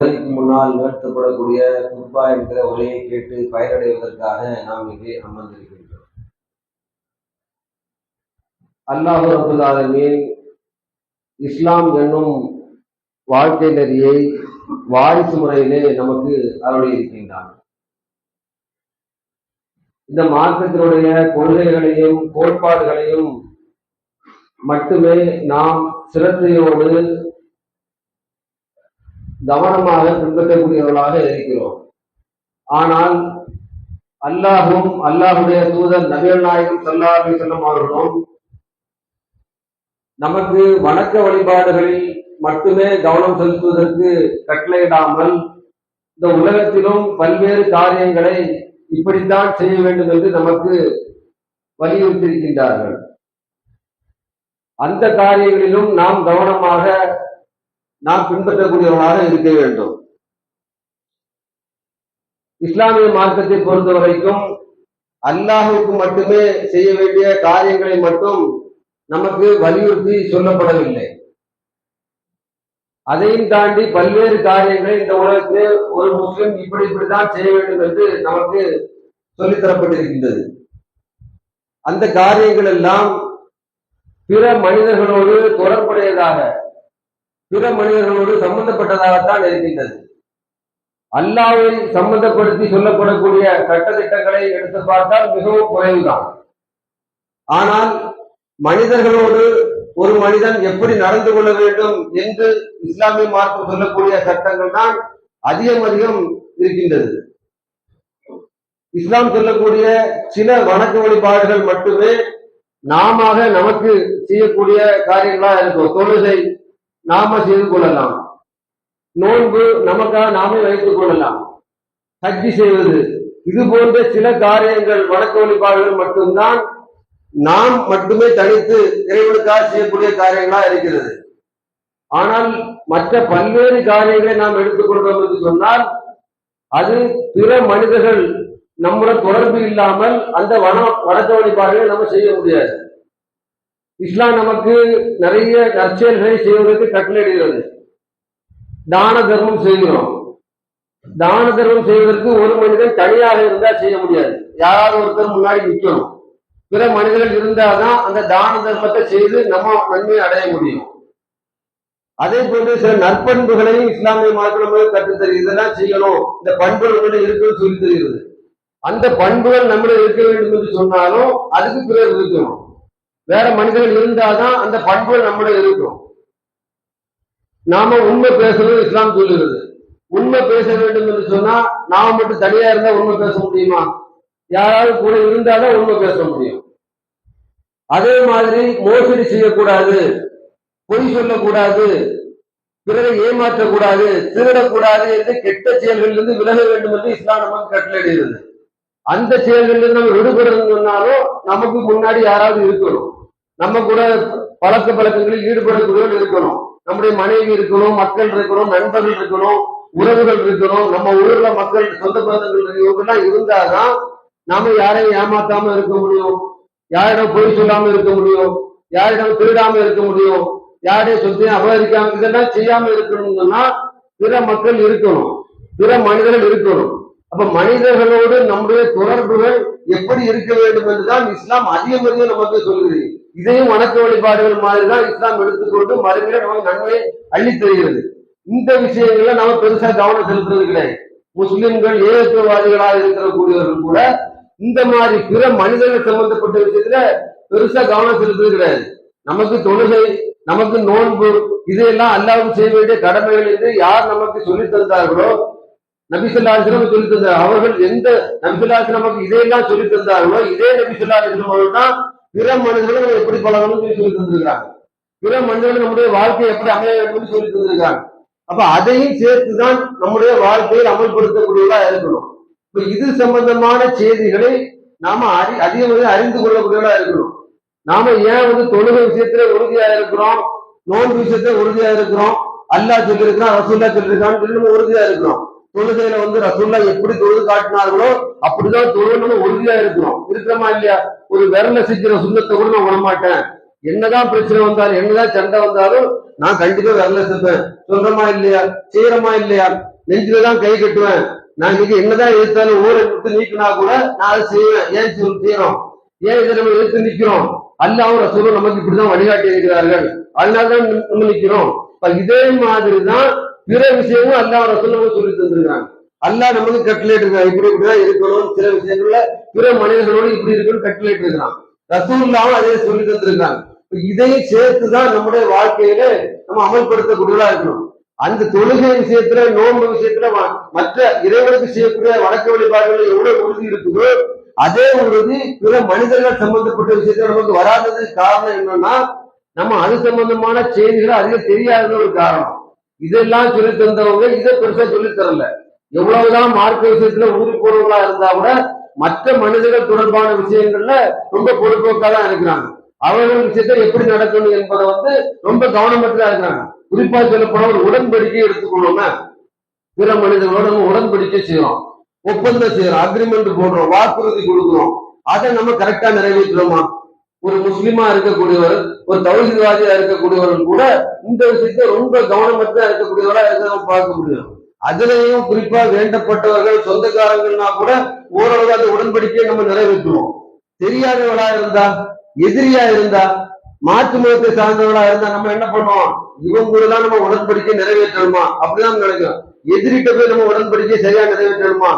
இதற்கு முன்னால் நிகழ்த்தப்படக்கூடிய குர்பா என்கிற உரையை கேட்டு பயனடைவதற்காக நாம் இங்கே அமர்ந்திருக்கின்றோம். அல்லாஹு ரபுல் இஸ்லாம் என்னும் வாழ்க்கை நெறியை வாரிசு முறையிலே நமக்கு அருளி இருக்கின்றான் இந்த மார்க்கத்தினுடைய கொள்கைகளையும் கோட்பாடுகளையும் மட்டுமே நாம் சிரத்தையோடு கவனமாக பின்பற்றக்கூடியவர்களாக இருக்கிறோம். ஆனால் அல்லாஹும் அல்லாஹுடைய தூதர் நபிகள் நாயகம் சல்லாஹி செல்லும் அவர்களும் நமக்கு வணக்க வழிபாடுகளில் மட்டுமே கவனம் செலுத்துவதற்கு கட்டளையிடாமல் இந்த உலகத்திலும் பல்வேறு காரியங்களை இப்படித்தான் செய்ய வேண்டும் என்று நமக்கு வலியுறுத்தியிருக்கின்றார்கள். அந்த காரியங்களிலும் நாம் கவனமாக நாம் பின்பற்றக்கூடியவர்களாக இருக்க வேண்டும். இஸ்லாமிய மார்க்கத்தை பொறுத்த வரைக்கும் அல்லாஹுக்கு மட்டுமே செய்ய வேண்டிய காரியங்களை மட்டும் நமக்கு வலியுறுத்தி சொல்லப்படவில்லை. அதையும் தாண்டி பல்வேறு காரியங்களை இந்த உலகத்தில் ஒரு முஸ்லிம் இப்படி இப்படிதான் செய்ய வேண்டும் என்று நமக்கு சொல்லித்தரப்பட்டிருக்கின்றது அந்த காரியங்கள் எல்லாம் பிற மனிதர்களோடு தொடர்புடையதாக பிற மனிதர்களோடு சம்பந்தப்பட்டதாகத்தான் இருக்கின்றது. அல்லாவை சம்பந்தப்படுத்தி சொல்லப்படக்கூடிய சட்டத்திட்டங்களை எடுத்து பார்த்தால் மிகவும் குறைவுதான். ஆனால் மனிதர்களோடு ஒரு மனிதன் எப்படி நடந்து கொள்ள வேண்டும் என்று இஸ்லாமிய மார்க்கம் சொல்லக்கூடிய சட்டங்கள் தான் அதிகம் அதிகம் இருக்கின்றது. இஸ்லாம் சொல்லக்கூடிய சில வணக்க வழிபாடுகள் மட்டுமே நாம நமக்கு செய்யக்கூடிய காரியங்களா இருக்கும் தொழுகை நாம செய்து கொள்ளலாம். நோன்பு நமக்காக நாமே வைத்துக் கொள்ளலாம். ஹஜ்ஜி செய்வது. இது போன்ற சில காரியங்கள் வணக்க வழிபாடுகள் மட்டும்தான் நாம் மட்டுமே தனித்து இறைவனுக்காக செய்யக்கூடிய காரியங்களா இருக்கிறது. ஆனால் மற்ற பல்வேறு காரியங்களை நாம் எடுத்துக்கொண்டோம் என்று சொன்னால் அது பிற மனிதர்கள் நம்முடன் தொடர்பு இல்லாமல் அந்த வன வணக்க வழிபாடுகளை நம்ம செய்ய முடியாது. இஸ்லாம் நமக்கு நிறைய நற்செயல்களை செய்வதற்கு கட்டளையிடுகிறது தான தர்மம் செய்கிறோம். தான தர்மம் செய்வதற்கு ஒரு மனிதன் தனியாக இருந்தால் செய்ய முடியாது. யாராவது ஒருத்தர் முன்னாடி நிற்கணும் பிற மனிதர்கள் இருந்தால்தான் அந்த தான தர்மத்தை செய்து நம்ம நன்மையை அடைய முடியும். அதே போன்று சில நற்பண்புகளையும் இஸ்லாமிய மார்க்கம் கற்றுத்தருகிறது இதெல்லாம் செய்யணும். இந்த பண்புகள் இருக்குன்னு சொல்லி தருகிறது. அந்த பண்புகள் நம்மள இருக்க வேண்டும் என்று சொன்னாலும் அதுக்கு பிறர் இருக்கணும் வேற மனிதர்கள் இருந்தாதான் அந்த பண்புகள் நம்மள இருக்கும். நாம உண்மை பேசணும் இஸ்லாம் சொல்லுகிறது. உண்மை பேச வேண்டும் என்று சொன்னா நாம மட்டும் தனியா இருந்தா உண்மை பேச முடியுமா? யாராவது கூட இருந்தாதான் உண்மை பேச முடியும். அதே மாதிரி மோசடி செய்யக்கூடாது பொய் சொல்லக்கூடாது பிறரை ஏமாற்றக்கூடாது திருடக்கூடாது என்று கெட்ட செயல்களிலிருந்து விலக வேண்டும் என்று இஸ்லாம் நமக்கு கட்டளையிடுகிறது. அந்த செயல்களிலிருந்து நம்ம விடுபடுறது சொன்னாலும் நமக்கு முன்னாடி யாராவது இருக்கணும். நம்ம கூட பழக்க பழக்கங்களில் ஈடுபடக்கூடியவர்கள் இருக்கணும். நம்முடைய மனைவி இருக்கணும் மக்கள் இருக்கணும் நண்பர்கள் இருக்கணும் உறவுகள் இருக்கணும். நம்ம ஊர்ல மக்கள் சொந்த பந்தங்கள் இவங்கெல்லாம் இருந்தாதான் நாம யாரையும் ஏமாத்தாம இருக்க முடியும். யாரிடம் பொய் சொல்லாம இருக்க முடியும். யாரிடம் திருடாம இருக்க முடியும். யாரையும் சொத்தையும் அபகரிக்காம இதெல்லாம் செய்யாம இருக்கணும்னா பிற மக்கள் இருக்கணும். பிற மனிதர்கள் இருக்கணும். அப்ப மனிதர்களோடு நம்முடைய தொடர்புகள் எப்படி இருக்க வேண்டும் என்றுதான் இஸ்லாம் அதிகமாக நமக்கு சொல்கிறது இதையும் வணக்க வழிபாடுகள் மாதிரிதான் இஸ்லாம் எடுத்துக்கொண்டு மறுமையில நமக்கு நன்மையை அள்ளி தருகிறது. இந்த விஷயங்கள்ல நம்ம பெருசா கவனம் செலுத்துறது கிடையாது. முஸ்லிம்கள் ஏகத்துவவாதிகளாக இருக்கிற கூடியவர்கள் கூட இந்த மாதிரி பிற மனிதர்கள் சம்பந்தப்பட்ட விஷயத்துல பெருசா கவனம் செலுத்துறது கிடையாது. நமக்கு தொழுகை நமக்கு நோன்பு இதையெல்லாம் அல்லாவும் செய்ய வேண்டிய கடமைகள் என்று யார் நமக்கு சொல்லி தந்தார்களோ நபிசுல்லாசிரம் சொல்லி தந்தார். அவர்கள் எந்த நபிசுல்லாசி நமக்கு இதையெல்லாம் சொல்லி தந்தார்களோ இதே நபிசுல்லாசிரம் அவர்கள் தான் பிற மனிதர்கள் எப்படி பழகணும்னு சொல்லி சொல்லி தந்திருக்காங்க பிற மனிதர்கள் நம்முடைய வாழ்க்கையை எப்படி அமைய வேண்டும் சொல்லி தந்திருக்காங்க அப்ப அதையும் சேர்த்துதான் நம்முடைய வாழ்க்கையில் அமல்படுத்தக்கூடியதா இருக்கணும். இப்ப இது சம்பந்தமான செய்திகளை நாம அறி அதிகமாக அறிந்து கொள்ளக்கூடியதா இருக்கணும். நாம ஏன் வந்து தொழுகை விஷயத்துல உறுதியா இருக்கிறோம்? நோன்பு விஷயத்துல உறுதியா இருக்கிறோம்? அல்லாஹ் சொல்லியிருக்கிறான் ரசூல்லா சொல்லியிருக்கான்னு சொல்லி நம்ம உறுதியா இருக்கிறோம். தொழுகையில வந்து ரசூல்லா எப்படி தொழுது காட்டினார்களோ அப்படிதான் தொழுகணும்னு உறுதியா இருக்கிறோம் இருக்கிறோமா இல்லையா? ஒரு விரல சிக்கிற சுண்ணத்தை கூட நான் விடமாட்டேன் என்னதான் பிரச்சனை வந்தாலும் என்னதான் சண்டை வந்தாலும் நான் கண்டிப்பா விரல சிப்பேன். சொல்றமா இல்லையா? செய்யறமா இல்லையா? நெஞ்சிலதான் கை கட்டுவேன். நான் இன்னைக்கு என்னதான் எதிர்த்தாலும் ஊரை விட்டு நீக்கினா கூட நான் அதை செய்வேன். ஏன் சொல் செய்யறோம். ஏன் இதை நம்ம எதிர்த்து நிக்கிறோம்? அல்லாவும் ரசூலும் நமக்கு இப்படிதான் வழிகாட்டி இருக்கிறார்கள். அதனாலதான் நம்ம நிக்கிறோம். இப்ப இதே மாதிரிதான் பிற விஷயமும் அல்லாஹ் ரசூல் நமக்கு சொல்லி தந்திருக்காங்க அல்லாஹ் நமக்கு கட்டளையிட்டு இருக்கான் இப்படி இப்படிதான் இருக்கணும். சில விஷயங்கள்ல பிற மனிதர்களோடு இப்படி இருக்கணும் கட்டளையிட்டு இருக்கிறான் ரசூல்லாவும் அதே சொல்லி தந்திருக்காங்க இதையும் சேர்த்துதான் நம்முடைய வாழ்க்கையில நம்ம அமல்படுத்தக்கூடியதா இருக்கணும். அந்த தொழுகை விஷயத்துல நோன்பு விஷயத்துல மற்ற இறைவனுக்கு செய்யக்கூடிய வணக்க வழிபாடுகள் எவ்வளவு உறுதி இருக்குதோ அதே உறுதி பிற மனிதர்கள் சம்பந்தப்பட்ட விஷயத்துல நமக்கு வராததுக்கு காரணம் என்னன்னா நம்ம அது சம்பந்தமான செய்திகளை அதிகம் தெரியாத ஒரு காரணம். இதெல்லாம் சொல்லி தந்தவங்க இதை பெருசா சொல்லி தரல. எவ்வளவுதான் மார்க்க விஷயத்துல உறுதிப்பூர்வங்களா இருந்தா கூட மற்ற மனிதர்கள் தொடர்பான விஷயங்கள்ல ரொம்ப பொறுப்போக்கா தான் இருக்கிறாங்க. அவர்கள் விஷயத்த எப்படி நடக்கணும் என்பதை வந்து ரொம்ப கவனமற்றதா இருக்கிறாங்க. குறிப்பா சொல்ல ஒரு உடன்படிக்கை எடுத்துக்கணும்னா பிற மனிதர்களோட நம்ம உடன்படிக்கை செய்யறோம். ஒப்பந்தம் செய்யறோம். அக்ரிமெண்ட் போடுறோம். வாக்குறுதி கொடுக்குறோம். அதை நம்ம கரெக்டா நிறைவேற்றுறோமா? ஒரு முஸ்லிமா இருக்கக்கூடியவர் ஒரு தௌஹீத்வாதியா இருக்கக்கூடியவர்கள் கூட இந்த விஷயத்தை ரொம்ப கவனமற்றா இருக்கக்கூடியவரா இருக்க நம்ம பார்க்க முடியும். அதுலயும் குறிப்பா வேண்டப்பட்டவர்கள் சொந்தக்காரங்கள்னா கூட ஓரளவு அந்த உடன்படிக்கையை நம்ம நிறைவேற்றுவோம். தெரியாதவளா இருந்தா எதிரியா இருந்தா மாற்று மதத்தை சார்ந்தவளா இருந்தா நம்ம என்ன பண்ணுவோம்? இவங்க கூட தான் நம்ம உடன்படிக்கை நிறைவேற்றணுமா? அப்படிதான் நம்ம நினைக்கிறோம். எதிரிட்ட போய் நம்ம உடன்படிக்கை சரியா நிறைவேற்றணுமா?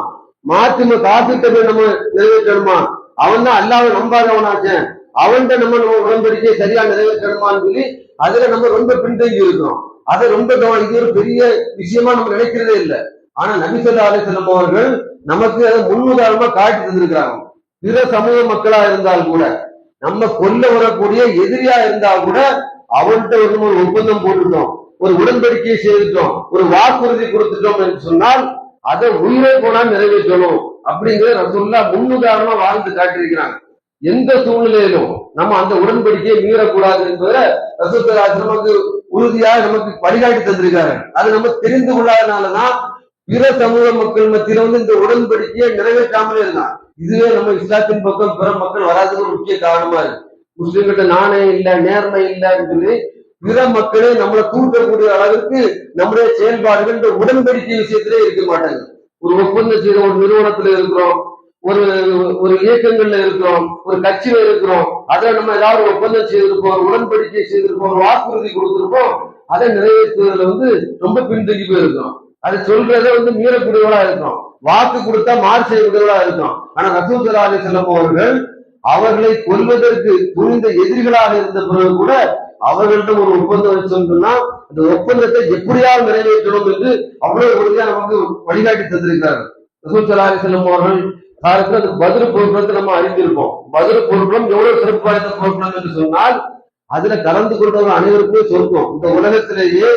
மாற்று மத காப்பிட்ட போய் நம்ம நிறைவேற்றணுமா? அவன் தான் அல்லாவை நம்பாதவனாச்சேன் அவன்கிட்ட நம்ம நம்ம உடன்படிக்கை சரியா நிறைவேற்றணுமான்னு சொல்லி அதுல நம்ம ரொம்ப பின்தங்கி இருக்கிறோம். அதை ரொம்ப இது ஒரு பெரிய விஷயமா நம்ம நினைக்கிறதே இல்லை. ஆனா நபிசல்லா அலிசல்லம் அவர்கள் நமக்கு அதை முன்னுதாரணமா காட்டி தந்திருக்கிறாங்க. பிற சமூக மக்களா இருந்தால் கூட நம்ம கொல்ல வரக்கூடிய எதிரியா இருந்தா கூட அவன்கிட்ட நம்ம ஒரு ஒப்பந்தம் போட்டுட்டோம் ஒரு உடன்படிக்கையை செய்துட்டோம். ஒரு வாக்குறுதி கொடுத்துட்டோம் என்று சொன்னால் அதை உயிரை போனா நிறைவேற்றணும். அப்படிங்கிற ரசூல்லா முன்னுதாரணமா வாழ்ந்து காட்டியிருக்கிறாங்க. எந்த சூழ்நிலையிலும் நம்ம அந்த உடன்படிக்கையை மீறக்கூடாது என்பதை ரசூத்தலா நமக்கு உறுதியாக நமக்கு வழிகாட்டி தந்திருக்காரு. அது நம்ம தெரிந்து கொள்ளாதனாலதான் பிற சமூக மக்கள் மத்தியில வந்து இந்த உடன்படிக்கையை நிறைவேற்றாமலே இருந்தான் இதுவே நம்ம இஸ்லாத்தின் பக்கம் பிற மக்கள் வராதது ஒரு முக்கிய காரணமா இருக்கு. முஸ்லிம்கிட்ட நாணயம் இல்ல நேர்மை இல்லைன்னு சொல்லி பிற மக்களே நம்மளை தூண்டக்கூடிய அளவுக்கு நம்முடைய செயல்பாடுகள் இந்த உடன்படிக்கை விஷயத்திலே இருக்க மாட்டாங்க. ஒரு ஒப்பந்த செய்த ஒரு நிறுவனத்துல இருக்கிறோம். ஒரு ஒரு இயக்கங்கள்ல இருக்கிறோம் ஒரு கட்சியில இருக்கிறோம் அதை நம்ம ஏதாவது ஒப்பந்தம் செய்திருப்போம் உடன்படிக்கை செய்திருப்போம் ஒரு வாக்குறுதி கொடுத்திருப்போம் அதை நிறைவேற்றுவதில் வந்து ரொம்ப பின்தங்கி போயிருக்கோம் அதை சொல்றத வந்து மீறக்கூடியவளா இருக்கும். வாக்கு கொடுத்தா மாறு செய்வதா இருக்கும். ஆனா ரசூசலா அலி செல்லம் அவர்கள் அவர்களை கொல்வதற்கு புரிந்த எதிரிகளாக இருந்த பிறகு கூட அவர்களிடம் ஒரு ஒப்பந்தம் வச்சோம்னா அந்த ஒப்பந்தத்தை எப்படியாவது நிறைவேற்றணும் என்று அவ்வளவு உறுதியா நமக்கு வழிகாட்டி தந்திருக்கிறார்கள். ரசூசலா அலி செல்லம் அவர்கள் காலத்துல அதுக்கு பதில் பொருட்களத்தை நம்ம அறிந்திருப்போம் பதில் பொருட்களும் எவ்வளவு சிறப்பு வாய்ந்த பொருட்கள் என்று சொன்னால் அதுல கலந்து கொண்டவர் அனைவருக்குமே சொர்க்கம். இந்த உலகத்திலேயே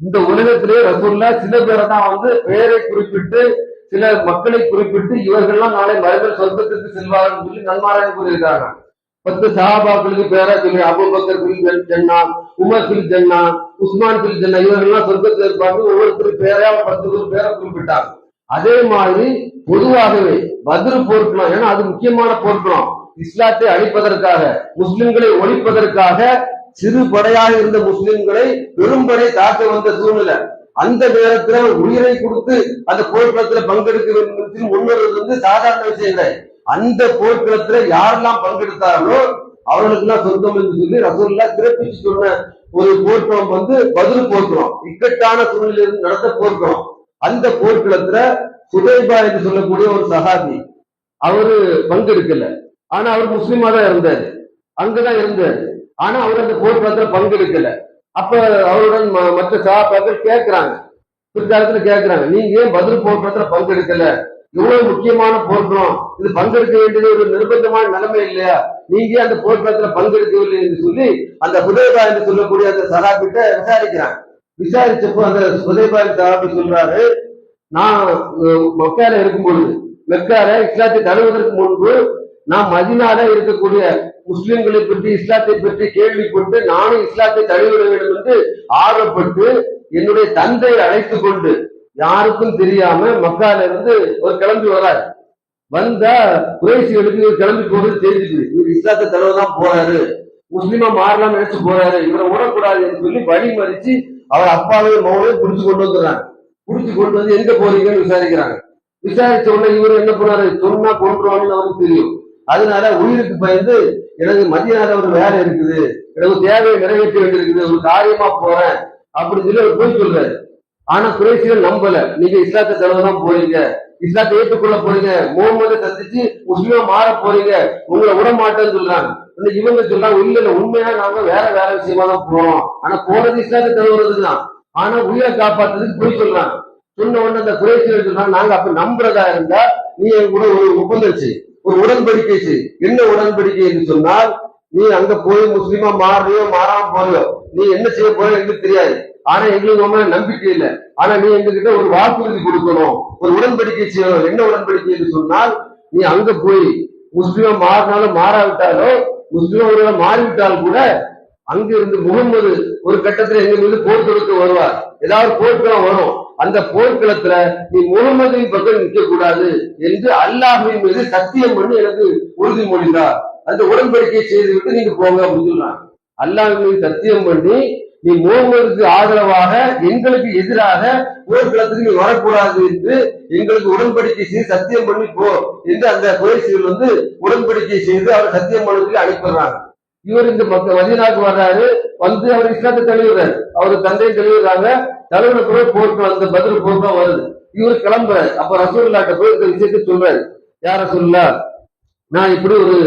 இந்த உலகத்திலேயே ரசூல்லா சில பேரை தான் வந்து பெயரை குறிப்பிட்டு சில மக்களை குறிப்பிட்டு இவர்கள்லாம் நாளை மறுபடியும் சொர்க்கத்திற்கு செல்வார்கள் சொல்லி நன்மாராயம் கூறியிருக்காங்க பத்து சகாபாக்களுக்கு பேரா சொல்லி அபுபக்கர் பில் ஜன்னா உமர் பில் ஜன்னா உஸ்மான் பில் ஜன்னா இவர்கள்லாம் சொர்க்கத்தில் இருப்பாங்க ஒவ்வொருத்தரும் பேரா பத்து பேரை குறிப்பிட்டாங்க. அதே மாதிரி பொதுவாகவே பதில் போர்க்கலாம் ஏன்னா அது முக்கியமான போர்க்கலாம் இஸ்லாத்தை அழிப்பதற்காக முஸ்லிம்களை ஒழிப்பதற்காக சிறு படையாக இருந்த முஸ்லிம்களை பெரும்படை தாக்க வந்த சூழ்நிலை. அந்த நேரத்துல உயிரை கொடுத்து அந்த போர்க்களத்துல பங்கெடுக்க வேண்டும் முன்வருவது வந்து சாதாரண விஷயம் இல்லை அந்த போர்க்களத்துல யாரெல்லாம் பங்கெடுத்தார்களோ அவர்களுக்கு எல்லாம் சொந்தம் என்று சொல்லி ரசூல்லா சிறப்பிச்சு சொன்ன ஒரு போர்க்களம் வந்து பதில் போர்க்களம். இக்கட்டான சூழ்நிலையில் நடந்த போர்க்களம். அந்த போர்க்களத்துல ஹுதைபா என்று சொல்லக்கூடிய ஒரு சஹாபி. அவரு பங்கெடுக்கல. ஆனா அவர் முஸ்லீமா தான் இருந்தாரு. அங்கதான் இருந்தாரு. ஆனா அவர் அந்த போர்க்களத்துல பங்கெடுக்கல. அப்ப அவருடன் ம- மற்ற சகாபாக்கள் கேட்கிறாங்க பிற்காலத்துல கேட்கிறாங்க நீங்க ஏன் பதில் போர்க்களத்துல பங்கெடுக்கல? இவ்வளவு முக்கியமான போர்க்களம். இது பங்கெடுக்க வேண்டியது ஒரு நிர்பந்தமான நிலைமை இல்லையா? நீங்க ஏன் அந்த போர்க்களத்துல பங்கெடுக்கவில்லை என்று சொல்லி அந்த ஹுதைபா என்று சொல்லக்கூடிய அந்த சகாபிட்ட விசாரிக்கிறாங்க. விசாரிச்சப்போ அந்த ஹுதைபா சகாபி சொல்றாரு நான் மக்கால இருக்கும் பொழுது மெக்கால இஸ்லாத்தை தழுவதற்கு முன்பு நான் மதினால இருக்கக்கூடிய முஸ்லிம்களை பற்றி இஸ்லாத்தை பற்றி கேள்விப்பட்டு நானும் இஸ்லாத்தை தழுவிட வேண்டும் என்று ஆர்வப்பட்டு என்னுடைய தந்தையை அழைத்து கொண்டு யாருக்கும் தெரியாம மக்கால இருந்து ஒரு கிளம்பி வராரு. வந்தா குறைசிகளுக்கு இவர் கிளம்பி போறது தெரிஞ்சுது. இவர் இஸ்லாத்தை தழுவதான் போறாரு. முஸ்லிமா மாறலாம் நினைச்சு போறாரு. இவரை விடக்கூடாதுன்னு சொல்லி வழி மறிச்சு அவர் அப்பாவையும் மகளையும் பிடிச்சு கொண்டு வந்துடுறாங்க. புடிச்சு கொண்டு வந்து எங்க போறீங்கன்னு விசாரிக்கிறாங்க. விசாரிச்ச உடனே இவர் என்ன பண்ணாரு சொன்னா கொண்டுருவான்னு அவருக்கு தெரியும். அதனால உயிருக்கு பயந்து எனக்கு மதியானம் ஒரு வேலை இருக்குது. எனக்கு தேவையை நிறைவேற்ற வேண்டியிருக்குது ஒரு காரியமா போறேன். அப்படின்னு சொல்லி அவர் போய் சொல்றாரு. ஆனா குறைசிகள் நம்பல. நீங்க இஸ்லாத்தை தலைவதான் போறீங்க. இஸ்லாத்தை ஏற்றுக்கொள்ள போறீங்க. முகமதை சந்திச்சு முஸ்லீமா மாற போறீங்க. உங்களை விட மாட்டேன்னு சொல்றாங்க. ஆனா இவங்க சொல்றாங்க இல்ல இல்ல உண்மையா நாங்க வேற வேற விஷயமா தான் போறோம். ஆனா போறது இஸ்லாத்தை தழுவுறது தான். ஆனா உயிரை காப்பாத்துறதுக்கு குறி சொல்றாங்க. சொன்ன உடனே அந்த குறைசிகள் சொல்றாங்க நாங்க அப்ப நம்புறதா இருந்தா நீ என் கூட ஒரு ஒப்பந்தம் செய். ஒரு உடன்படிக்கை செய். என்ன உடன்படிக்கை என்று சொன்னால் நீ அங்க போய் முஸ்லீமா மாறியோ மாறாம போறியோ நீ என்ன செய்ய போற எங்களுக்கு தெரியாது. ஆனா எங்களுக்கு உன் நம்பிக்கை இல்லை. ஆனா நீ எங்ககிட்ட ஒரு வாக்குறுதி கொடுக்கணும். ஒரு உடன்படிக்கை செய்யணும். என்ன உடன்படிக்கை என்று சொன்னால் நீ அங்க போய் முஸ்லீமா மாறினாலும் மாறாவிட்டாலும் முஸ்லீம் ஒருவேளை மாறிவிட்டால் கூட அங்கிருந்து முகமது முகம்மது ஒரு கட்டத்துல எங்க மீது போர் தொடுக்க வருவார். ஏதாவது போர்க்களம் வரும். அந்த போர்க்களத்துல நீ முகம்மதின் பக்கம் நிற்க கூடாது என்று அல்லாஹின் மீது சத்தியம் பண்ணி எனக்கு உறுதிமொழிந்தார் அந்த உடன்படிக்கை செய்துவிட்டு நீங்க போங்க அப்படின்னு சொன்னாங்க அல்லாஹின் மீது சத்தியம் பண்ணி நீ முகமதுக்கு ஆதரவாக எங்களுக்கு எதிராக போர்க்களத்துக்கு நீ வரக்கூடாது என்று எங்களுக்கு உடன்படிக்கை செய்து சத்தியம் பண்ணி போ என்று அந்த குறைசிகள் வந்து உடன்படிக்கை செய்து அவர் சத்தியம் பண்ணதுக்கு அனுப்பிடுறாங்க இவர் இந்த மக்கள் மதினாக்கு வர்றாரு வந்து அவர் இஸ்லாத்தை தெளிவுறாரு. அவர் தந்தையை தெளிவுறாங்க தழுவின கூட போட்டு அந்த பதில் போட்டு வருது. இவர் கிளம்புறாரு. அப்ப ரசூல்லாட்ட போய் இந்த விஷயத்தை சொல்றாரு. யார சொல்லா நான் இப்படி ஒரு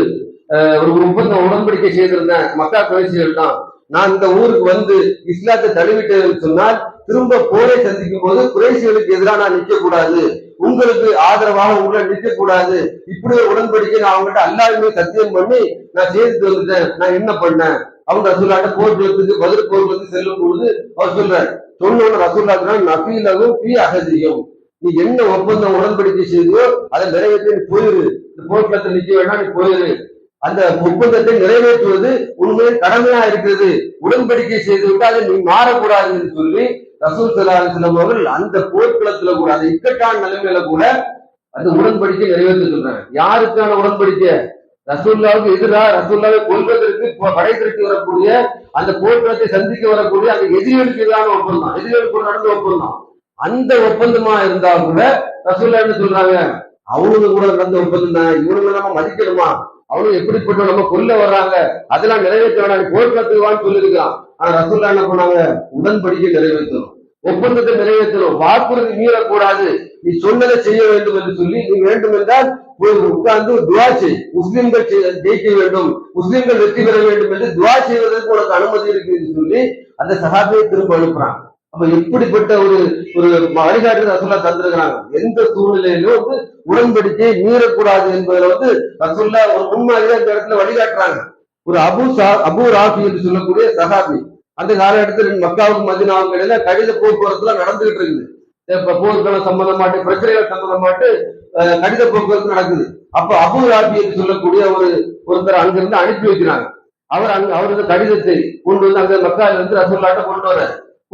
அஹ், ஒரு ஒப்பந்த உடன்படிக்கை செய்திருந்தேன். மக்கா குறைசிகள் தான். நான் இந்த ஊருக்கு வந்து இஸ்லாத்தை தழுவிட்டேன்னு சொன்னால் திரும்ப போரை சந்திக்கும் போது குறைசிகளுக்கு எதிராக நான் நிற்க கூடாது உங்களுக்கு ஆதரவாக உங்களை நிற்க கூடாது இப்படி ஒரு உடன்படிக்கை நான் அவங்ககிட்ட அல்லாருமே சத்தியம் பண்ணி நான் சேர்த்து வந்துட்டேன் நான் என்ன பண்ணேன்? அவங்க ரசூல்லாட்ட போர்க்களத்துக்கு பதில் போர்க்களத்துக்கு செல்லும் பொழுது அவர் சொல்றாரு சொன்ன ரசூல்லாக்குனா நபீலகும் பி அகதியும் நீ என்ன ஒப்பந்தம் உடன்படிக்கை செய்தியோ அதை நிறைவேற்றி நீ போயிரு. இந்த போர்க்களத்தில் நிக்க வேண்டாம் நீ போயிரு. அந்த ஒப்பந்தத்தை நிறைவேற்றுவது உண்மையில் கடமையா இருக்கிறது. உடன்படிக்கை செய்து விட்டு அதை நீ மாறக்கூடாது என்று சொல்லி ரசூல் சல்லா அவர்கள் அந்த போர்க்களத்துல கூட அந்த இக்கட்டான நிலைமையில கூட அந்த உடன்படிக்கை நிறைவேற்ற சொல்றாங்க. யாருக்கான உடன்படிக்கை? ரசூல்லாவுக்கு எதிராக ரசூல்லாவை கொள்வதற்கு ப- படை வரக்கூடிய அந்த போர்க்களத்தை சந்திக்க வரக்கூடிய அந்த எதிரிகளுக்கு எதிரான ஒப்பந்தம். எதிரிகளுக்கு நடந்த ஒப்பந்தம். அந்த ஒப்பந்தமா இருந்தா கூட ரசூல்லா என்ன சொல்றாங்க? அவனுங்க கூட நடந்த ஒப்பந்தம் தான். இவனுங்க நம்ம மதிக்கணுமா? அவனும் எப்படிப்பட்ட நம்ம கொல்ல வர்றாங்க? அதெல்லாம் நிறைவேற்ற வேணாம். நீ போர்க்களத்துக்கு சொல்லியிருக்கான் ஆனா ரசூல்லா என்ன பண்ணாங்க? உடன்படிக்கை நிறைவேற்றணும். ஒப்பந்தத்தை நிறைவேற்றணும். வாக்குறுதி மீறக்கூடாது. நீ சொன்னதை செய்ய வேண்டும் என்று சொல்லி நீ வேண்டும் என்றால் உட்கார்ந்து துவா செய். முஸ்லிம்கள் ஜெயிக்க வேண்டும். முஸ்லிம்கள் வெற்றி பெற வேண்டும் என்று துவா செய்வதற்கு உனக்கு அனுமதி இருக்கு என்று சொல்லி அந்த சகாபியை திரும்ப அனுப்புறான். அப்ப எப்படிப்பட்ட ஒரு ஒரு வழிகாட்டு ரசுல்லா தந்திருக்கிறாங்க. எந்த சூழ்நிலையிலும் வந்து உடன்படிக்கையை மீறக்கூடாது என்பதுல வந்து ரசுல்லா ஒரு முன்மாதிரியா இந்த இடத்துல வழிகாட்டுறாங்க. ஒரு அபு சா அபு ராஃபி என்று சொல்லக்கூடிய சஹாபி அந்த காலகட்டத்தில் மக்காவுக்கு மதினாவுக்கு இடையில கடித போக்குவரத்துல நடந்துகிட்டு இருக்குது. இப்ப போர்க்கள சம்பந்தமாட்டு பிரச்சனைகள் சம்பந்தமாட்டு கடித போக்குவரத்து நடக்குது. அப்ப அபு ராபி என்று சொல்லக்கூடிய ஒரு ஒருத்தர் அங்கிருந்து அனுப்பி வைக்கிறாங்க. அவர் அங்க அவரது கடிதத்தை கொண்டு வந்து அங்க மக்கால இருந்து ரசூல்லாட்ட கொண்டு வர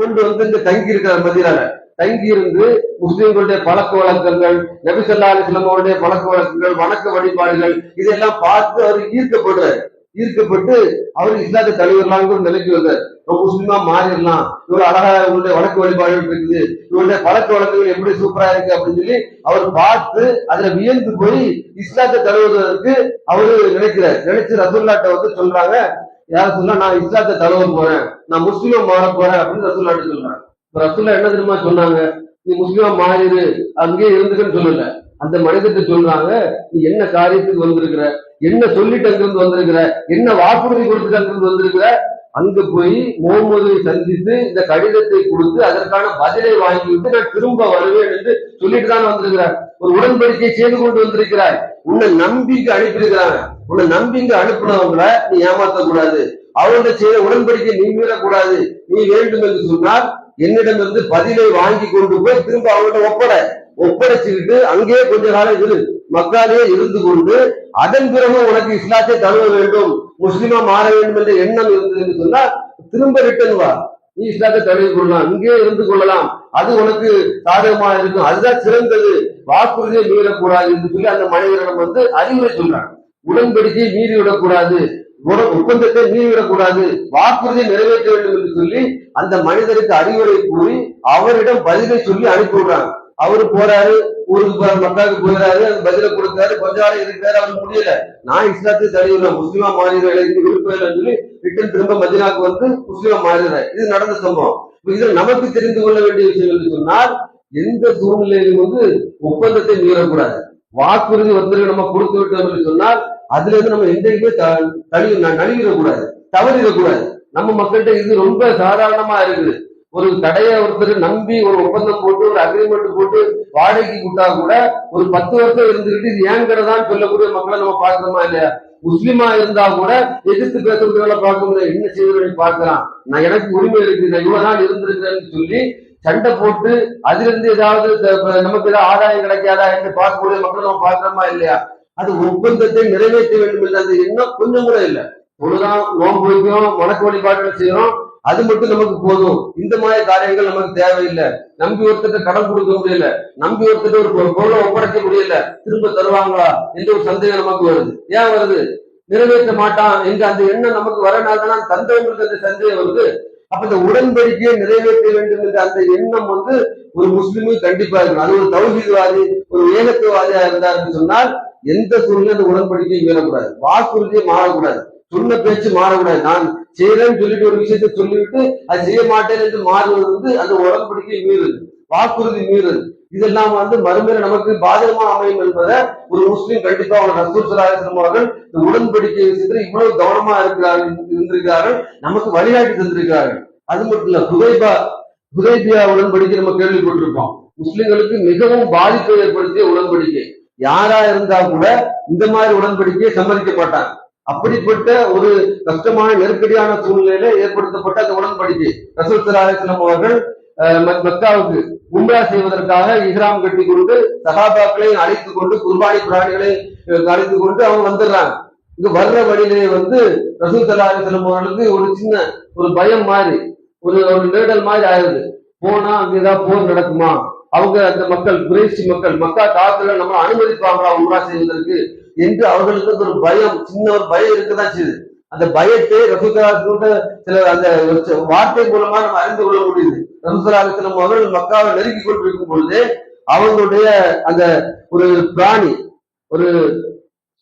கொண்டு வந்து இங்க தங்கி இருக்கிறார் மதியால தங்கி இருந்து முஸ்லிம்களுடைய பழக்க வழக்கங்கள் நபிசல்லா அலிஸ்லமோடைய பழக்க வழக்கங்கள் வணக்க வழிபாடுகள் இதெல்லாம் பார்த்து அவர் ஈர்க்கப்படுறாரு. ஈர்க்கப்பட்டு அவர் இஸ்லாத்தை தழுவிடலாங்கிற நிலைக்கு வந்தார் நம்ம முஸ்லிமா மாறிடலாம். இவ்வளவு அழகா இவருடைய வழக்கு வழிபாடுகள் இருக்குது. இவருடைய பழக்க வழக்கங்கள் எப்படி சூப்பரா இருக்கு அப்படின்னு சொல்லி அவர் பார்த்து அதுல வியந்து போய் இஸ்லாத்தை தழுவுவதற்கு அவரு நினைக்கிறார். நினைச்சு ரசூல்லாட்ட வந்து சொல்றாங்க யார் சொன்னா நான் இஸ்லாத்தை தழுவ போறேன். நான் முஸ்லீமா மாற போறேன் அப்படின்னு ரசூல்லாட்ட சொல்றாங்க. இப்ப ரசூல்லா என்ன தெரியுமா சொன்னாங்க? நீ முஸ்லீமா மாறிடு அங்கேயே இருந்துக்கன்னு சொல்லல. அந்த மனிதத்தை சொல்றாங்க நீ என்ன காரியத்துக்கு வந்திருக்கிற? என்ன சொல்லிட்டு அங்கிருந்து வந்திருக்கிற? என்ன வாக்குறுதி கொடுத்துட்டு அங்கிருந்து வந்திருக்கிற? அங்க போய் முகமதுவை சந்தித்து இந்த கடிதத்தை கொடுத்து அதற்கான பதிலை வாங்கிவிட்டு நான் திரும்ப வருவேன் என்று சொல்லிட்டு தான் வந்திருக்கிறார். ஒரு உடன்படிக்கை செய்து கொண்டு வந்திருக்கிறார். உன்னை நம்பிக்கை அனுப்பியிருக்கிறாங்க. உன்னை நம்பிக்கை அனுப்பினவங்கள நீ ஏமாத்த கூடாது அவங்கள்ட்ட செய்த உடன்படிக்கை நீ மீறக்கூடாது. நீ வேண்டும் என்று சொன்னால் என்னிடமிருந்து பதிலை வாங்கி கொண்டு போய் திரும்ப அவங்கள்ட்ட ஒப்படை. ஒப்படைச்சுக்கிட்டு அங்கேயே கொஞ்ச காலம் இரு. மக்காலே இருந்து கொண்டு அதன் பிறகு உனக்கு இஸ்லாத்தை தழுவ வேண்டும். முஸ்லிமா மாற வேண்டும் என்ற எண்ணம் இருந்தது என்று சொன்னால் திரும்ப ரிட்டன் வா. நீ இஸ்லாத்தை தழுவி கொள்ளலாம். இங்கே இருந்து கொள்ளலாம். அது உனக்கு சாதகமாக இருக்கும். அதுதான் சிறந்தது. வாக்குறுதியை மீறக்கூடாது என்று சொல்லி அந்த மனிதரிடம் வந்து அறிவுரை சொல்றாங்க உடன்படிக்கையை மீறிவிடக்கூடாது. ஒரு ஒப்பந்தத்தை மீறிவிடக்கூடாது. வாக்குறுதியை நிறைவேற்ற வேண்டும் என்று சொல்லி அந்த மனிதருக்கு அறிவுரை கூறி அவரிடம் பதிலை சொல்லி அனுப்பி விடுறாங்க அவரு போறாரு. ஊருக்கு போற மக்களுக்கு போயிடாரு அந்த பதில கொடுத்தாரு கொஞ்ச நாள் இருக்காரு அவருக்கு முடியல. நான் இஸ்லாத்தை தழுவிடுவேன் முஸ்லீமா மாறிடுறேன் எனக்கு விருப்பம் இல்லைன்னு சொல்லி ரிட்டன் திரும்ப மதினாக்கு வந்து முஸ்லீமா மாறிடுறேன் இது நடந்த சம்பவம். இதுல நமக்கு தெரிந்து கொள்ள வேண்டிய விஷயம் என்று சொன்னால் எந்த சூழ்நிலையிலும் வந்து ஒப்பந்தத்தை மீறக்கூடாது. வாக்குறுதி ஒருத்தருக்கு நம்ம கொடுத்து விட்டோம் என்று சொன்னால் அதுல இருந்து நம்ம எந்தையுமே த- நழுவிடக்கூடாது. தவறிடக்கூடாது. நம்ம மக்கள்கிட்ட இது ரொம்ப சாதாரணமா இருக்குது. ஒரு கடையை ஒருத்தர் நம்பி ஒரு ஒப்பந்தம் போட்டு ஒரு அக்ரிமெண்ட் போட்டு வாடகைக்கு விட்டா கூட ஒரு பத்து வருஷம் இருந்துகிட்டு இது ஏன் சொல்லக்கூடிய மக்களை நம்ம பாக்குறோமா இல்லையா? முஸ்லிமா இருந்தா கூட எதிர்த்து பேசக்கூடியவங்கள பார்க்க முடியாது என்ன செய்வதை பார்க்கலாம். நான் எனக்கு உரிமை இருக்கு நான் இவ்வளவு நாள் இருந்திருக்கிறேன்னு சொல்லி சண்டை போட்டு அதுல இருந்து ஏதாவது நமக்கு ஏதாவது ஆதாயம் கிடைக்காதா? என்று பார்க்கக்கூடிய மக்கள் நம்ம பார்க்கிறோமா இல்லையா? அது ஒப்பந்தத்தை நிறைவேற்ற வேண்டும் இல்லை அது என்ன கொஞ்சம் கூட இல்லை. தொழுதான் நோன்பு வைக்கிறோம் வணக்க வழிபாடுகள் செய்யறோம். அது மட்டும் நமக்கு போதும். இந்த மாதிரி காரியங்கள் நமக்கு தேவையில்லை. நம்பி ஒருத்தட்ட கடன் கொடுக்க முடியல. நம்பி ஒருத்தட்ட ஒரு பொருளை ஒப்படைக்க முடியல. திரும்ப தருவாங்களா? என்ற ஒரு சந்தேகம் நமக்கு வருது. ஏன் வருது? நிறைவேற்ற மாட்டான். என்ற அந்த எண்ணம் நமக்கு வரனால்தான் தந்தவங்களுக்கு அந்த சந்தேகம் வருது. அப்ப இந்த உடன்படிக்கையை நிறைவேற்ற வேண்டும் என்ற அந்த எண்ணம் வந்து ஒரு முஸ்லிமும் கண்டிப்பா இருக்கணும். அது ஒரு தௌஹீத்வாதி ஒரு ஏகத்துவாதியா இருந்தாருன்னு சொன்னால் எந்த சூழ்நிலை அந்த உடன்படிக்கையை மீறக்கூடாது. வாக்குறுதியை மாறக்கூடாது. சொன்ன பேச்சு மாறக்கூடாது. நான் செய்யறேன்னு சொல்லிட்டு ஒரு விஷயத்தை சொல்லிவிட்டு அது செய்ய மாட்டேன் என்று மாறுவது வந்து அந்த உடன்படிக்கை மீறுது வாக்குறுதி மீறுது இதெல்லாம் வந்து மறுமையில நமக்கு பாதகமா அமையும் என்பதை ஒரு முஸ்லீம் கண்டிப்பா அவங்க ரசூல் சலாஹம் அவர்கள் இந்த உடன்படிக்கை விஷயத்துல இவ்வளவு கவனமா இருக்கிறார்கள் இருந்திருக்கிறார்கள் நமக்கு வழிகாட்டி தந்திருக்கிறார்கள். அது மட்டும் இல்ல ஹுதைபா ஹுதைபியா உடன்படிக்கை நம்ம கேள்விப்பட்டிருப்போம் முஸ்லிம்களுக்கு மிகவும் பாதிப்பை ஏற்படுத்திய உடன்படிக்கை. யாரா இருந்தா கூட இந்த மாதிரி உடன்படிக்கையை சம்மதிக்க மாட்டாங்க. அப்படிப்பட்ட ஒரு கஷ்டமான நெருக்கடியான சூழ்நிலையில ஏற்படுத்தப்பட்ட அந்த உடன்படிக்கை. ரசூல் சலாஹம் அவர்கள் மக்காவுக்கு உம்ரா செய்வதற்காக இஹ்ராம் கட்டி கொண்டு சகாபாக்களையும் அழைத்து கொண்டு குர்பானி பிராணிகளை அழைத்து கொண்டு அவங்க வந்துடுறாங்க. இங்க வர்ற வழியிலே வந்து ரசூல் சலாஹம் அவர்களுக்கு ஒரு சின்ன ஒரு பயம் மாதிரி ஒரு ஒரு நேடல் மாதிரி ஆயிருது போனா அங்க ஏதாவது போர் நடக்குமா? அவங்க அந்த மக்கள் குறைசி மக்கள் மக்கா காத்துல நம்ம அனுமதிப்பாங்களா உம்ரா செய்வதற்கு? என்று அவர்களுக்கு ஒரு பயம் சின்ன ஒரு பயம் இருக்கதான் செய்யுது. அந்த பயத்தை ரசூசலாசனோட சில அந்த ஒரு வார்த்தை மூலமா நம்ம அறிந்து கொள்ள முடியுது. ரசூசலாசனம் அவர்கள் மக்காவை நெருங்கி கொண்டிருக்கும் பொழுது அவங்களுடைய அந்த ஒரு பிராணி ஒரு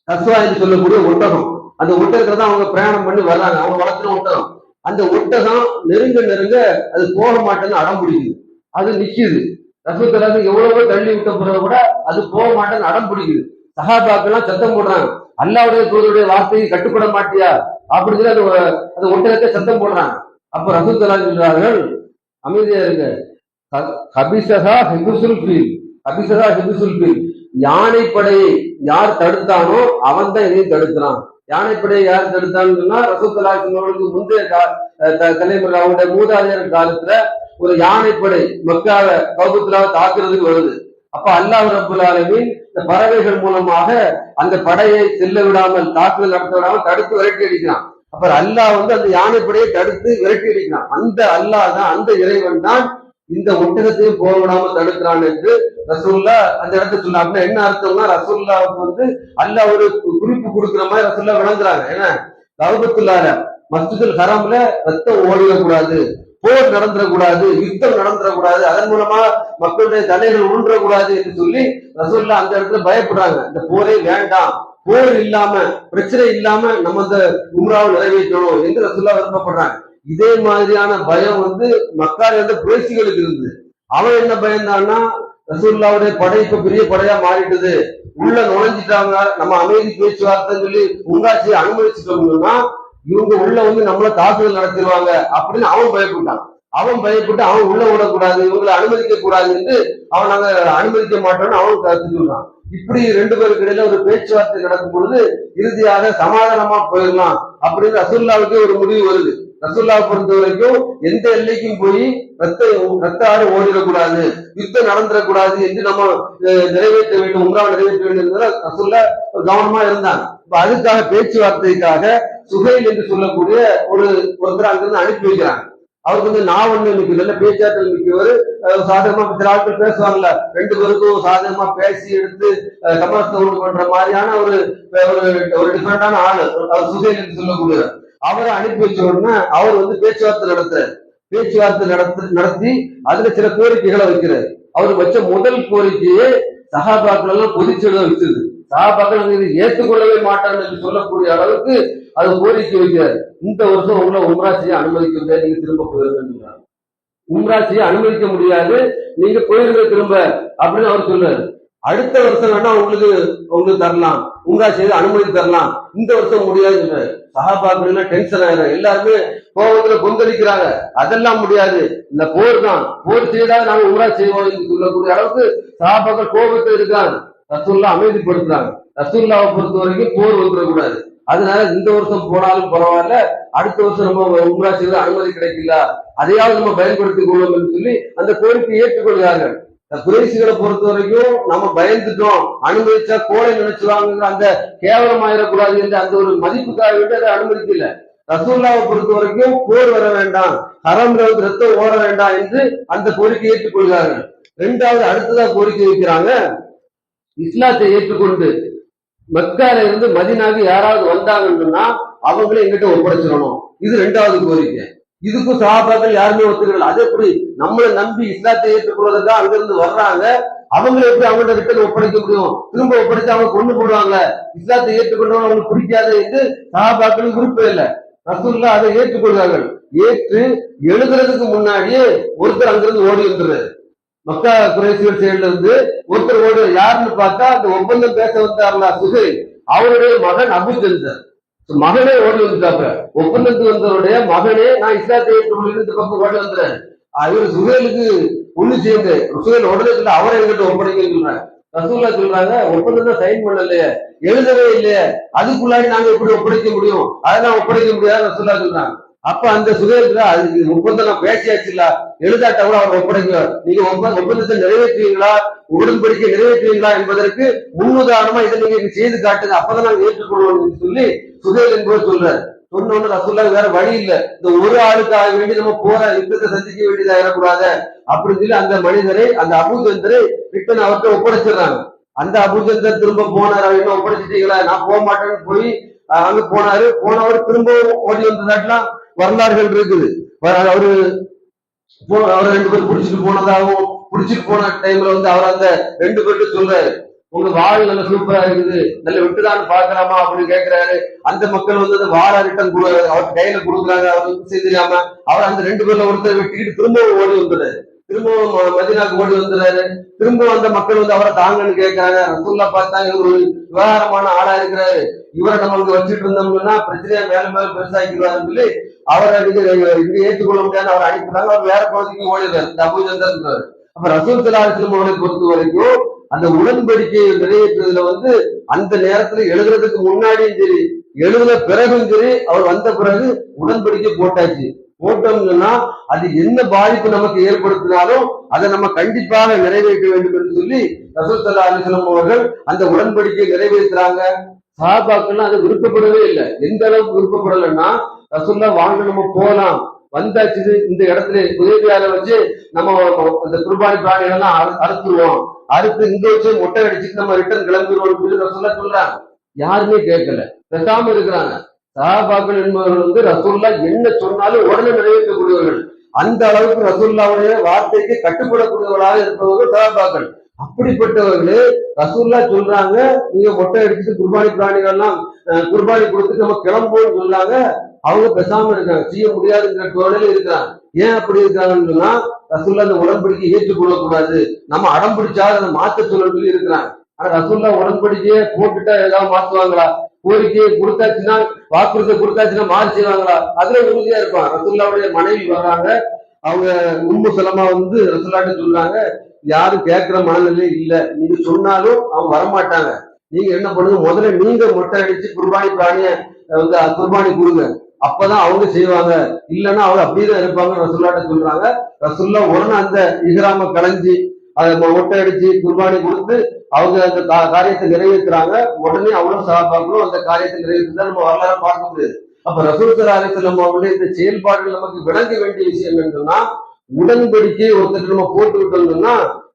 கஸ்வா என்று சொல்லக்கூடிய ஒட்டகம் அந்த ஒட்டகத்தை தான் அவங்க பிரயாணம் பண்ணி வர்றாங்க. அவங்க வளர்த்துன ஒட்டகம். அந்த ஒட்டகம் நெருங்க நெருங்க அது போக மாட்டேன்னு அடம் பிடிக்குது அது நிக்குது. ரசூத்தலாசன் எவ்வளவோ தள்ளி விட்ட பிறகு கூட அது போக மாட்டேன்னு அடம் பிடிக்குது சகாபாக்கெல்லாம் சத்தம் போடுறாங்க. அல்லாவுடைய தூதருடைய வார்த்தையை கட்டுப்பட மாட்டியா? அப்படின்னு சொல்லி அது ஒ- அந்த ஒட்டகத்தை சத்தம் போடுறாங்க. அப்ப ரசூத்தலா சொல்றார்கள் அமைதியா இருங்க. கபிசகா ஹிபுசுல் ஃபீல். கபிசகா ஹிபுசுல் ஃபீல். யானைப்படையை யார் தடுத்தானோ அவன் தான் இதையும் தடுக்கிறான். யானைப்படையை யார் தடுத்தான்னு சொன்னா ரசூத்தலா அவர்களுக்கு முந்தைய தலைமுறை அவங்களுடைய மூதாதையர் காலத்துல ஒரு யானைப்படை மக்காவை கௌபத்துலாவை தாக்குறதுக்கு வருது. அப்ப அல்லாஹ் ரபுல் இந்த பறவைகள் மூலமாக அந்த படையை செல்ல விடாமல் தாக்குதல் நடத்த விடாமல் தடுத்து விரட்டி அடிக்கிறான். அப்ப அல்லாஹ் வந்து அந்த யானைப்படையை தடுத்து விரட்டி அடிக்கிறான். அந்த அல்லாஹ் தான் அந்த இறைவன் தான் இந்த ஒட்டகத்தையும் போக விடாம தடுக்கிறான் என்று ரசூல்லா அந்த இடத்துல சொல்ல அப்படின்னா என்ன அர்த்தம்னா ரசூல்லாவுக்கு வந்து அல்லாஹ் ஒரு குறிப்பு கொடுக்குற மாதிரி ரசூல்லா விளங்குறாங்க. ஏன்னா கௌபத்துல்லார மஸ்ஜிதுல் ஹராம்ல ரத்தம் ஓடிடக்கூடாது போர் நடந்துடக்கூடாது யுத்தம் நடந்துடக்கூடாது அதன் மூலமா மக்களுடைய தலைகள் உருண்டக்கூடாது என்று சொல்லி ரசூல்லா அந்த இடத்துல பயப்படுறாங்க. இந்த போரே வேண்டாம். போர் இல்லாம பிரச்சனை இல்லாம நம்ம இந்த உம்ராவை நிறைவேற்றணும் என்று ரசூல்லா விருப்பப்படுறாங்க. இதே மாதிரியான பயம் வந்து மக்கள் இருந்த பேசிகளுக்கு இருந்தது. அவன் என்ன பயந்தான்னா ரசூல்லாவுடைய படை இப்ப பெரிய படையா மாறிட்டுது. உள்ள நுழைஞ்சிட்டாங்க. நம்ம அமைதி பேச்சுவார்த்தை சொல்லி உங்காட்சியை அனுமதிச்சுட்டோம்னா இவங்க உள்ள வந்து நம்மள தாக்குதல் நடத்திடுவாங்க அப்படின்னு அவன் பயப்பட்டான். அவன் பயப்பட்டு அவன் உள்ள விடக்கூடாது இவங்களை அனுமதிக்க கூடாது என்று அவன் நாங்க அனுமதிக்க மாட்டோம்னு அவன் கருத்து இப்படி ரெண்டு பேருக்கு இடையில ஒரு பேச்சுவார்த்தை நடக்கும் பொழுது இறுதியாக சமாதானமா போயிடலாம் அப்படின்னு ரசூல்லாவுக்கே ஒரு முடிவு வருது. ரசூல்லாவை பொறுத்த வரைக்கும் எந்த எல்லைக்கும் போய் ரத்த ரத்த ஆறு ஓடிடக்கூடாது யுத்தம் நடந்துடக்கூடாது என்று நம்ம நிறைவேற்ற வேண்டும் உங்களால் நிறைவேற்ற வேண்டும் ரசூல்லா ஒரு கவனமா இருந்தாங்க. இப்ப அதுக்காக பேச்சுவார்த்தைக்காக சுகைல் என்று சொல்லக்கூடிய ஒரு ஒருத்தர் அங்கிருந்து அனுப்பி வைக்கிறாங்க. அவருக்கு வந்து நான் ஒண்ணு நிற்கும் நல்ல பேச்சாற்றல் நிற்கவர் சாதகமா சில ஆட்கள் பேசுவாங்கல்ல. ரெண்டு பேருக்கும் சாதகமா பேசி எடுத்து அஹ், சமரசத்தை உண்டு பண்ற மாதிரியான ஒரு ஒரு டிஃபரெண்டான ஆளு. அவர் சுகைல் என்று சொல்லக்கூடிய அவரை அனுப்பி வச்ச உடனே அவர் வந்து பேச்சுவார்த்தை நடத்துறாரு. பேச்சுவார்த்தை நடத்து நடத்தி அதுல சில கோரிக்கைகளை வைக்கிறாரு. அவர் வச்ச முதல் கோரிக்கையே சகாபாக்கள் எல்லாம் கொதிச்செழுத வச்சிருது சகாபாக்கள் இதை ஏற்றுக்கொள்ளவே மாட்டாங்க என்று சொல்லக்கூடிய அளவுக்கு அது கோரிக்கை வைக்கிறார். இந்த வருஷம் உங்களை உம்ரா செய்ய அனுமதிக்க முடியாது நீங்க திரும்ப போயிருங்க உம்ரா செய்ய அனுமதிக்க முடியாது நீங்க போயிருங்க திரும்ப அப்படின்னு அவர் சொல்றாரு அடுத்த வருஷம் வேணா உங்களுக்கு உங்களுக்கு தரலாம். உம்ரா செய்து அனுமதி தரலாம். இந்த வருஷம் முடியாது சகாபாக்கள் டென்ஷன் ஆயிரும் எல்லாருமே கோபத்துல கொந்தளிக்கிறாங்க. அதெல்லாம் முடியாது. இந்த போர் தான். போர் செய்தால் நாங்க உம்ரா செய்வோம் என்று சொல்லக்கூடிய அளவுக்கு சகாபாக்கள் கோபத்தில் இருக்காங்க. ரசூல்லா அமைதிப்படுத்துறாங்க. ரசூல்லாவை பொறுத்த வரைக்கும் போர் வந்துடக்கூடாது. அதனால இந்த வருஷம் போனாலும் பரவாயில்ல அடுத்த வருஷம் நம்ம உம்ரா செய்து அனுமதி கிடைக்கல அதையாவது நம்ம பயன்படுத்திக் கொள்வோம் என்று சொல்லி அந்த கோரிக்கையை ஏற்றுக்கொள்கிறார்கள் இந்த குறைசிகளை பொறுத்த வரைக்கும் நம்ம பயந்துட்டோம். அனுமதிச்சா கோடை நினைச்சுவாங்க அந்த கேவலமாயிடக்கூடாது என்று அந்த ஒரு மதிப்புக்காக விட்டு அதை அனுமதிக்கல. ரசூல்லாவை பொறுத்த வரைக்கும் போர் வர வேண்டாம் ஹரம் ரத்தம் ஓட வேண்டாம் என்று அந்த கோரிக்கை ஏற்றுக்கொள்கிறார்கள். இரண்டாவது அடுத்ததா கோரிக்கை வைக்கிறாங்க இஸ்லாத்தை ஏற்றுக்கொண்டு மக்கால இருந்து மதினாக்கு யாராவது வந்தாங்கன்னா அவங்களே எங்கிட்ட ஒப்படைச்சிடணும். இது ரெண்டாவது கோரிக்கை. இதுக்கும் சகாபாக்கள் யாருமே ஒத்துக்கல. அது எப்படி நம்மளை நம்பி இஸ்லாத்தை ஏற்றுக்கொள்வதற்காக அங்கிருந்து வர்றாங்க. அவங்களை எப்படி அவங்கள்ட்ட ரிட்டர்ன் ஒப்படைக்க முடியும்? திரும்ப ஒப்படைச்சு அவங்க கொண்டு போடுவாங்க. இஸ்லாத்தை ஏற்றுக்கொண்டவங்க அவங்களுக்கு பிடிக்காது என்று சகாபாக்களுக்கு விருப்பம் இல்லை ரசூல்லா அதை ஏற்றுக்கொள்கிறார்கள் ஏற்று எழுதுறதுக்கு முன்னாடியே ஒருத்தர் அங்கிருந்து ஓடி வந்துடுறாரு. மக்கா குறைசிகள் சைடுல இருந்து ஒருத்தர் யாருன்னு பார்த்தா அந்த ஒப்பந்தம் பேச வந்தார்ல சுகை. அவருடைய மகன் அபுஜந்தர் மகனே ஓடி வந்துட்டாப்ல ஒப்பந்தத்துக்கு வந்தவருடைய மகனே நான் இஸ்லாத்தை ஏற்றுக்கொண்டு இந்த பக்கம் ஓடி வந்துறேன் இவர் சுகேலுக்கு ஒண்ணு சேர்ந்து சுகேல் உடனே சொல்ல அவரை எங்கிட்ட ஒப்படைக்க சொல்றாங்க ரசூல்லா சொல்றாங்க ஒப்பந்தத்தை சைன் பண்ணலையே எழுதவே இல்லையே அதுக்குள்ளாடி நாங்க எப்படி ஒப்படைக்க முடியும்? அதெல்லாம் ஒப்படைக்க முடியாது ரசூல்லா சொல்றாங்க. அப்ப அந்த சுகேலுக்கு அது ஒப்பந்தம் நான் பேசியாச்சுல இல்ல எழுதாட்ட கூட அவர் ஒப்படைங்க நீங்க ஒப்பந்தத்தை நிறைவேற்றுவீங்களா? உடன்படிக்கை நிறைவேற்றுவீங்களா என்பதற்கு முன்னுதாரணமா இதை நீங்க செய்து காட்டுங்க. அப்பதான் நாங்க ஏற்றுக்கொள்வோம் சொல்லி சுகேல் என்பவர் சொல்றாரு. சொன்ன உடனே வேற வழி இல்ல. இந்த ஒரு ஆளுக்காக வேண்டி நம்ம போற யுத்தத்தை சந்திக்க வேண்டியதா அப்படின்னு சொல்லி அந்த மனிதரை அந்த அபுஜந்தரை ரிட்டன் அவர்கிட்ட ஒப்படைச்சிடுறாங்க. அந்த அபுஜந்தர் திரும்ப போனார். அப்படின்னு ஒப்படைச்சிட்டீங்களா நான் போக மாட்டேன்னு போய் அங்க போனாரு. போனவர் திரும்பவும் ஓடி வந்ததாட்டெல்லாம் வரலாறுகள் இருக்குது. அவரு போ- அவர் ரெண்டு பேரும் பிடிச்சிட்டு போனதாகவும் பிடிச்சிட்டு போன டைம்ல வந்து அவர் அந்த ரெண்டு பேர்கிட்ட சொல்றாரு. உங்க வாழ் நல்ல சூப்பரா இருக்குது. நல்ல விட்டுதான் பாக்கலாமா அப்படின்னு கேக்குறாரு. அந்த மக்கள் வந்து அந்த வாழ ரிட்டன் அவர் கையில கொடுக்குறாங்க. அவர் வந்து செய்திடாம அவர் அந்த ரெண்டு பேர்ல ஒருத்தர் வெட்டிக்கிட்டு திரும்பவும் ஓடி வந்துடுறாரு. திரும்பவும் மதினாக்கு ஓடி வந்துடுறாரு. திரும்பவும் அந்த மக்கள் வந்து அவரை தாங்கன்னு கேட்கறாங்க ரசூல்லா பார்த்தாங்க. இவர் ஒரு விவகாரமான ஆளா இருக்கிறாரு. இவரை நம்மளுக்கு வச்சுட்டு இருந்தோம்னா பிரச்சனையா மேல மேல பெருசாக்கிடுவாருன்னு சொல்லி அவரை நீங்க இங்க ஏற்றுக்கொள்ள முடியாது அவர் அனுப்பிட்டாங்க. அவர் வேற பகுதிக்கு ஓடிடுறாரு. இந்த அபூஜந்தர் அப்ப ரசூல் சலாஹிஸ்லம் அவரை பொறுத்த வரைக்கும் அந்த உடன்படிக்கையை நிறைவேற்றுறதுல வந்து அந்த நேரத்துல எழுதுறதுக்கு முன்னாடியும் சரி எழுதுன பிறகும் சரி அவர் வந்த பிறகு உடன்படிக்கை போட்டாச்சு. போட்டோம்னா அது என்ன பாதிப்பு நமக்கு ஏற்படுத்தினாலும் அதை நம்ம கண்டிப்பாக நிறைவேற்ற வேண்டும் என்று சொல்லி ரசூல் சல்லா அலிஸ்லாம் அவர்கள் அந்த உடன்படிக்கையை நிறைவேற்றுறாங்க. சஹாபாக்கள்லாம் அது விருப்பப்படவே இல்லை. எந்த அளவுக்கு விருப்பப்படலைன்னா ரசோல்லா வாங்க நம்ம போகலாம் வந்தாச்சு இந்த இடத்துல உதவியால வச்சு நம்ம இந்த குர்பானி பிராணிகள்லாம் அறு- அறுத்துருவோம். அறுத்து இங்க வச்சு மொட்டை அடிச்சுட்டு நம்ம ரிட்டர்ன் கிளம்பிடுவோம் அப்படின்னு ரசூல்லா சொல்றாங்க யாருமே கேட்கல. பேசாம இருக்கிறாங்க. சஹாபாக்கள் என்பவர்கள் வந்து ரசோல்லா என்ன சொன்னாலும் உடனே நிறைவேற்றக்கூடியவர்கள். அந்த அளவுக்கு ரசூல்லாவுடைய வார்த்தைக்கு கட்டுப்படக்கூடியவர்களாக இருப்பவர்கள் சஹாபாக்கள் அப்படிப்பட்டவர்களே ரசூல்லா சொல்றாங்க நீங்க மொட்டை அடிச்சுட்டு குர்பானி பிராணிகள் எல்லாம் குர்பானி கொடுத்து நம்ம கிளம்புவோம்னு சொல்றாங்க அவங்க பேசாம இருக்காங்க செய்ய முடியாதுங்கிற தோழல இருக்கிறாங்க. ஏன் அப்படி இருக்காங்கன்னு சொன்னா ரசூல்லா அந்த உடன்படிக்கை ஏற்றுக்கொள்ள கூடாது நம்ம அடம் பிடிச்சா அதை மாத்த சொல்லணும்னு சொல்லி இருக்கிறாங்க. ஆனா ரசூல்லா உடன்படிக்கையே போட்டுட்டா ஏதாவது மாத்துவாங்களா? கோரிக்கையை கொடுத்தாச்சுன்னா வாக்குறுதியை கொடுத்தாச்சுன்னா மாறி செய்வாங்களா? அதுல உறுதியா இருப்பான் ரசூல்லாவுடைய மனைவி வர்றாங்க. அவங்க உம்மு செலமா வந்து ரசூல்லாட்டு சொல்றாங்க யாரும் கேட்கிற மனநிலை இல்ல. நீங்க சொன்னாலும் அவங்க வரமாட்டாங்க. நீங்க என்ன பண்ணுங்க? முதல்ல நீங்க மொட்டை அடிச்சு குர்பானி பிராணிய வந்து குர்பானி கொடுங்க. அப்பதான் அவங்க செய்வாங்க. இல்லைன்னா அவங்க அப்படிதான் இருப்பாங்க. ரசுல்லாட்ட சொல்றாங்க. ரசுல்லா உடனே அந்த இஹ்ராம கலைஞ்சி அதை மொட்டை அடிச்சு குர்பானி கொடுத்து அவங்க அந்த கா- காரியத்தை நிறைவேற்றுறாங்க உடனே அவ்வளவு சகாபாக்களும் அந்த காரியத்தை நிறைவேற்றி நம்ம வரலாறு பார்க்க முடியாது. அப்ப ரசூல் நம்ம அவங்களே இந்த செயல்பாடுகள் நமக்கு விளங்க வேண்டிய விஷயம் என்னன்னா உடன்படிக்கையை ஒருத்தர் நம்ம போட்டு விட்டோம்னா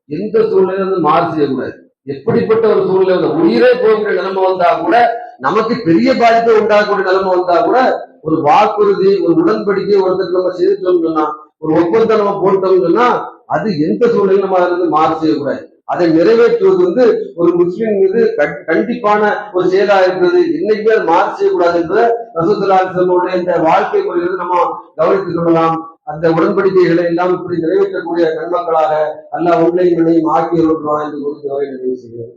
எந்த சூழ்நிலையில வந்து மாறு செய்யக்கூடாது. எப்படிப்பட்ட ஒரு சூழ்நிலை வந்து உயிரே போகிற நிலைமை வந்தா கூட நமக்கு பெரிய பாதிப்பை உண்டாகக்கூடிய நிலைமை வந்தா கூட ஒரு வாக்குறுதி ஒரு உடன்படிக்கை ஒருத்தர் நம்ம செய்துட்டோம்னு ஒரு ஒப்பந்தம் நம்ம போட்டோம்னா அது எந்த சூழ்நிலையும் நம்ம அதுல இருந்து மாறு செய்யக்கூடாது. அதை நிறைவேற்றுவது வந்து ஒரு முஸ்லீம் மீது கண்- கண்டிப்பான ஒரு செயலா இருக்கிறது. என்னைக்குமே அது மாறு செய்யக்கூடாது என்பதை ரசூசல்லாசனுடைய இந்த வாழ்க்கை முறையிலிருந்து நம்ம கவனித்துக் கொள்ளலாம். அந்த உடன்படிக்கைகளை எல்லாம் இப்படி நிறைவேற்றக்கூடிய நன்மக்களாக அல்லாஹ் உன்னையும் என்னையும் என்று குறித்து வரை நிறைவு செய்கிறேன்.